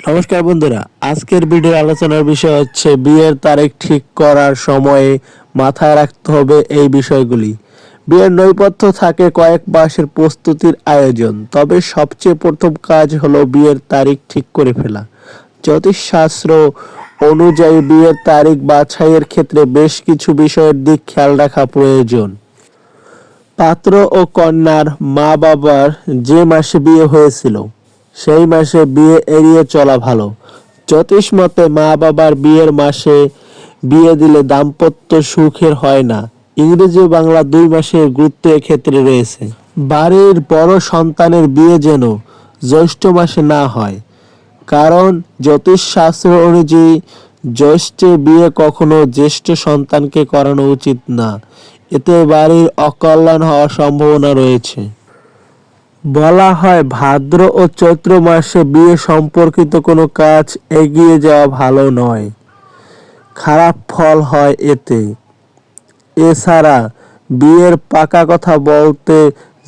নমস্কার বন্ধুরা, আজকের ভিডিওর আলোচনার বিষয় হচ্ছে বিয়ের তারিখ ঠিক করার সময়ে মাথায় রাখতে হবে এই বিষয়গুলি। বিয়ের নৈপথ্য থাকে কয়েক মাসের প্রস্তুতির আয়োজন, তবে সবচেয়ে প্রথম কাজ হলো বিয়ের তারিখ ঠিক করে ফেলা। জ্যোতিষশাস্ত্র অনুযায়ী বিয়ের তারিখ বাছাইয়ের ক্ষেত্রে বেশ কিছু বিষয়ের দিক খেয়াল রাখা প্রয়োজন। পাত্র ও কন্যার মা বাবার যে মাসে বিয়ে হয়েছিল সেই মাসে বিয়ে এড়িয়ে চলা ভালো। জ্যোতিষ মতে মা বাবার বিয়ের মাসে বিয়ে দিলে দাম্পত্য সুখের হয় না। ইংরেজি বাংলা দুই মাসের গুরুত্ব ক্ষেত্রে রয়েছে। বাড়ির বড় সন্তানের বিয়ে যেন জ্যৈষ্ঠ মাসে না হয়। কারণ জ্যোতিষ শাস্ত্র অনুযায়ী জ্যৈষ্ঠে বিয়ে কখনো জ্যেষ্ঠ সন্তানকে করানো উচিত না। এতে বাড়ির অকল্যাণ হওয়ার সম্ভাবনা রয়েছে। বলা হয় ভাদ্র ও চৈত্র মাসে বিয়ে সম্পর্কিত কোনো কাজ এগিয়ে যাওয়া ভালো নয়। খারাপ ফল হয় এতে। এছাড়া বিয়ের পাকা কথা বলতে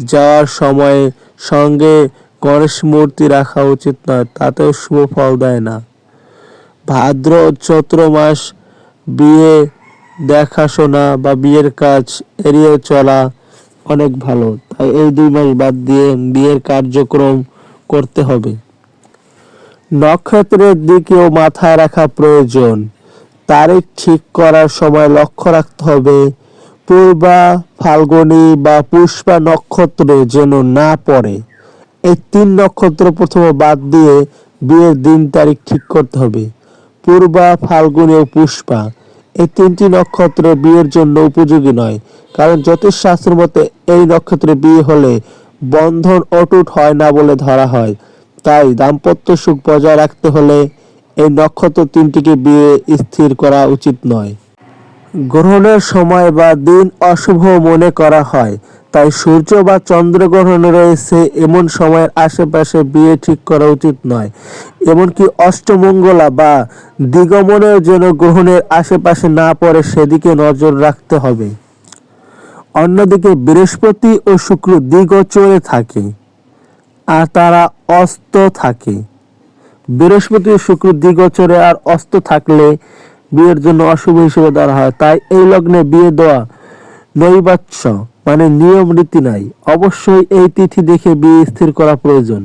যাওয়ার সময় সঙ্গে গণেশ মূর্তি রাখা উচিত নয়, তাতেও শুভ ফল দেয় না। ভাদ্র ও চৈত্র মাস বিয়ে দেখাশোনা বা বিয়ের কাজ এড়িয়ে চলা অনেক ভালো। তাই এই দুই মাস বাদ দিয়ে বিয়ের কার্যক্রম করতে হবে। নক্ষত্রের দিকেও মাথায় রাখা প্রয়োজন। তারিখ ঠিক করার সময় লক্ষ্য রাখতে হবে। পূর্বা ফাল্গুনী বা পুষ্পা নক্ষত্র যেন না পড়ে। এই তিন নক্ষত্র প্রথমে বাদ দিয়ে বিয়ের দিন তারিখ ঠিক করতে হবে। পূর্বা, ফাল্গুনী ও পুষ্পা। এই তিনটি নক্ষত্র বিয়ের জন্য উপযোগী নয়, কারণ জ্যোতিষ জ্যোতিষশাস্ত্র মতে এই নক্ষত্রে বিয়ে হলে বন্ধন অটুট হয় না বলে ধরা হয়। তাই দাম্পত্য সুখ বজায় রাখতে হলে এই নক্ষত্র তিনটিকে বিয়ে স্থির করা উচিত নয়। গ্রহণের সময় বা দিন অশুভ মনে করা হয় তাই সূর্য বা চন্দ্র গ্রহণ রয়েছে এমন সময়ের আশেপাশে বিয়ে ঠিক করা উচিত নয়। এমনকি অষ্টমঙ্গলা বা দিগমনের জন্য গ্রহণের আশেপাশে না পড়ে সেদিকে নজর রাখতে হবে। অন্যদিকে বৃহস্পতি ও শুক্র দিগোচরে থাকে আর তারা অস্ত থাকে। বৃহস্পতি শুক্র দিগোচরে আর অস্ত থাকলে বিয়ের জন্য অশুভ হিসেবে ধরা হয়। তাই এই লগ্নে বিয়ে দেওয়া নৈবাচ্য। মানে নিয়ম রীতি নাই। অবশ্যই এই তিথি দেখে বিয়ে স্থির করা প্রয়োজন।